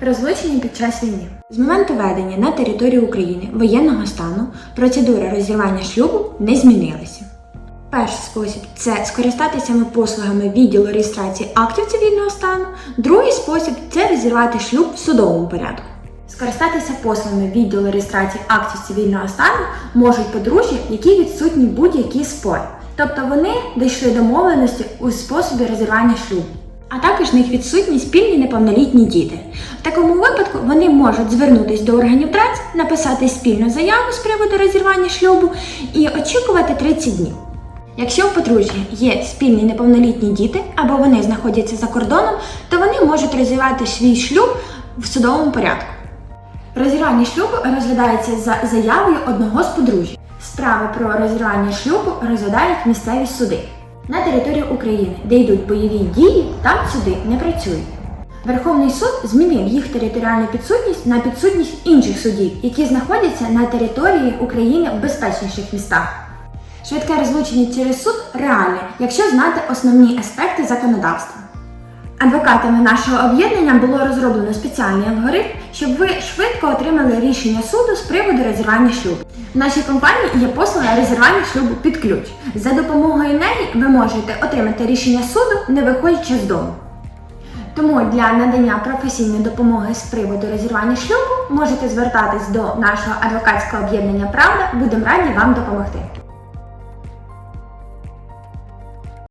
Розлучення під час війни. З моменту введення на території України воєнного стану процедура розірвання шлюбу не змінилася. Перший спосіб це скористатися послугами відділу реєстрації актів цивільного стану. Другий спосіб це розірвати шлюб в судовому порядку. Скористатися послугами відділу реєстрації актів цивільного стану можуть подружжя, які відсутні будь-які спори. Тобто вони дійшли домовленості у способі розірвання шлюбу. А також в них відсутні спільні неповнолітні діти. В такому випадку вони можуть звернутися до органів ДРАЦ, написати спільну заяву з приводу розірвання шлюбу і очікувати 30 днів. Якщо у подружжя є спільні неповнолітні діти або вони знаходяться за кордоном, то вони можуть розірвати свій шлюб в судовому порядку. Розірвання шлюбу розглядається за заявою одного з подружжя. Справи про розірвання шлюбу розглядають місцеві суди. На території України, де йдуть бойові дії, там суди не працюють. Верховний суд змінив їх територіальну підсудність на підсудність інших судів, які знаходяться на території України в безпечніших містах. Швидке розлучення через суд реальне, якщо знати основні аспекти законодавства. Адвокатами нашого об'єднання було розроблено спеціальний алгоритм, щоб ви швидко отримали рішення суду з приводу розірвання шлюбу. В нашій компанії є послуга резервування шлюбу під ключ. За допомогою неї ви можете отримати рішення суду, не виходячи з дому. Тому для надання професійної допомоги з приводу розірвання шлюбу можете звертатись до нашого адвокатського об'єднання Правда. Будемо раді вам допомогти.